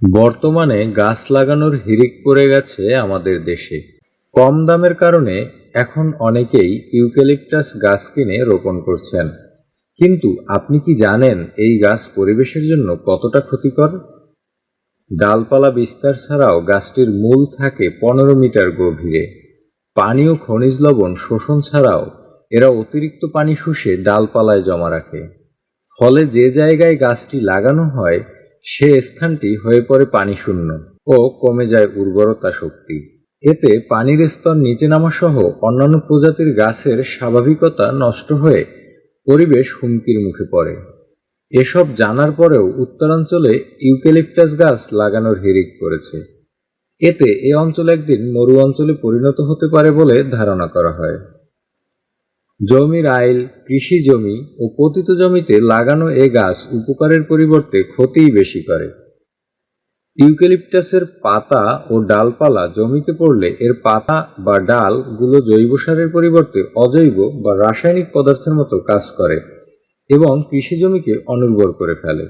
বর্তমানে গাছ লাগানোর হিড়িক পড়ে গেছে আমাদের দেশে। কম দামের কারণে এখন অনেকেই ইউক্যালিপটাস গাছ কিনে রোপণ করছেন। কিন্তু আপনি কি জানেন এই গাছ পরিবেশের জন্য কতটা ক্ষতিকর? ডালপালা বিস্তার ছাড়াও গাছটির মূল থাকে পনেরো মিটার গভীরে। পানি ও খনিজ লবণ শোষণ ছাড়াও এরা অতিরিক্ত পানি শুষে ডালপালায় জমা রাখে। ফলে যে জায়গায় গাছটি লাগানো হয় সে স্থানটি হয়ে পড়ে পানি শূন্য ও কমে যায় উর্বরতা শক্তি। এতে পানির স্তর নিচে নামা সহ অন্যান্য প্রজাতির গাছের স্বাভাবিকতা নষ্ট হয়ে পরিবেশ হুমকির মুখে পড়ে। এসব জানার পরেও উত্তরাঞ্চলে ইউক্যালিপটাস গাছ লাগানোর হিড়িক করেছে এতে এ অঞ্চল একদিন মরু অঞ্চলে পরিণত হতে পারে বলে ধারণা করা হয়। জমির আইল, কৃষি জমি ও পতিত জমিতে লাগানো এ গাছ উপকারের পরিবর্তে ক্ষতিই বেশি করে। ইউক্যালিপটাসের পাতা ও ডালপালা জমিতে পড়লে এর পাতা বা ডালগুলো জৈব সারের পরিবর্তে অজৈব বা রাসায়নিক পদার্থের মতো কাজ করে এবং কৃষি জমিকে অনুর্বর করে ফেলে।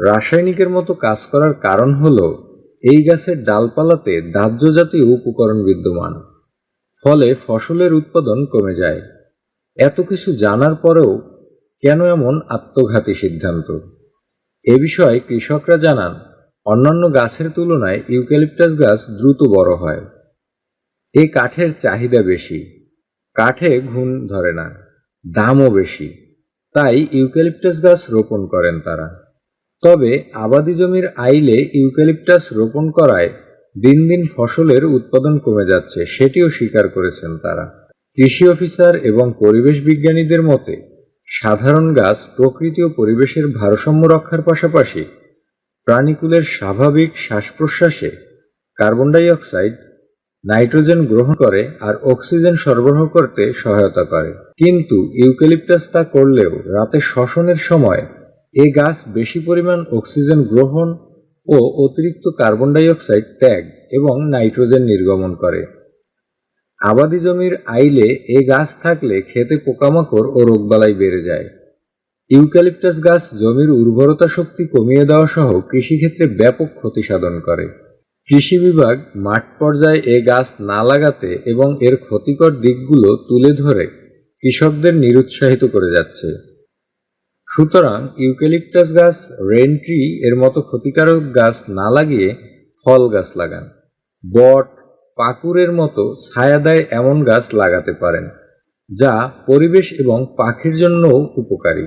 রাসায়নিকের মতো কাজ করার কারণ হলো এই গাছের ডালপালাতে দাহ্য জাতীয় উপকরণ বিদ্যমান, ফলে ফসলের উৎপাদন কমে যায়। এত কিছু জানার পরেও কেন এমন আত্মঘাতী সিদ্ধান্ত? এ বিষয়ে কৃষকরা জানান, অন্যান্য গাছের তুলনায় ইউক্যালিপটাস গাছ দ্রুত বড় হয়। এই কাঠের চাহিদা বেশি। কাঠে ঘুণ ধরে না, দামও বেশি। তাই ইউক্যালিপটাস গাছ রোপণ করেন তারা। তবে আবাদি জমির আইলে ইউক্যালিপটাস রোপণ করায় দিন দিন ফসলের উৎপাদন কমে যাচ্ছে, সেটিও স্বীকার করেছেন তারা। কৃষি অফিসার এবং পরিবেশ বিজ্ঞানীদের মতে, সাধারণ গাছ প্রকৃতি ও পরিবেশের ভারসাম্য রক্ষার পাশাপাশি প্রাণীকুলের স্বাভাবিক শ্বাস প্রশ্বাসে কার্বন ডাই অক্সাইড নাইট্রোজেন গ্রহণ করে আর অক্সিজেন সরবরাহ করতে সহায়তা করে। কিন্তু ইউক্যালিপটাস তা করলেও রাতে শ্বসনের সময় এ গাছ বেশি পরিমাণ অক্সিজেন গ্রহণ ও অতিরিক্ত কার্বন ডাই অক্সাইড ত্যাগ এবং নাইট্রোজেন নির্গমন করে। আবাদি জমির আইলে এ গাছ থাকলে খেতে পোকামাকড় ও রোগবালাই বেড়ে যায়। ইউক্যালিপটাস গাছ জমির উর্বরতা শক্তি কমিয়ে দেওয়া সহ কৃষিক্ষেত্রে ব্যাপক ক্ষতি সাধন করে। কৃষি বিভাগ মাঠ পর্যায়ে এ গাছ না লাগাতে এবং এর ক্ষতিকর দিকগুলো তুলে ধরে কৃষকদের নিরুৎসাহিত করে যাচ্ছে। সুতরাং ইউক্যালিপটাস গাছ রেন ট্রি এর মতো ক্ষতিকারক গাছ না লাগিয়ে ফল গাছ লাগান। বট পাকুরের মতো ছায়া দেয় এমন গাছ লাগাতে পারেন যা পরিবেশ এবং পাখির জন্যও উপকারী।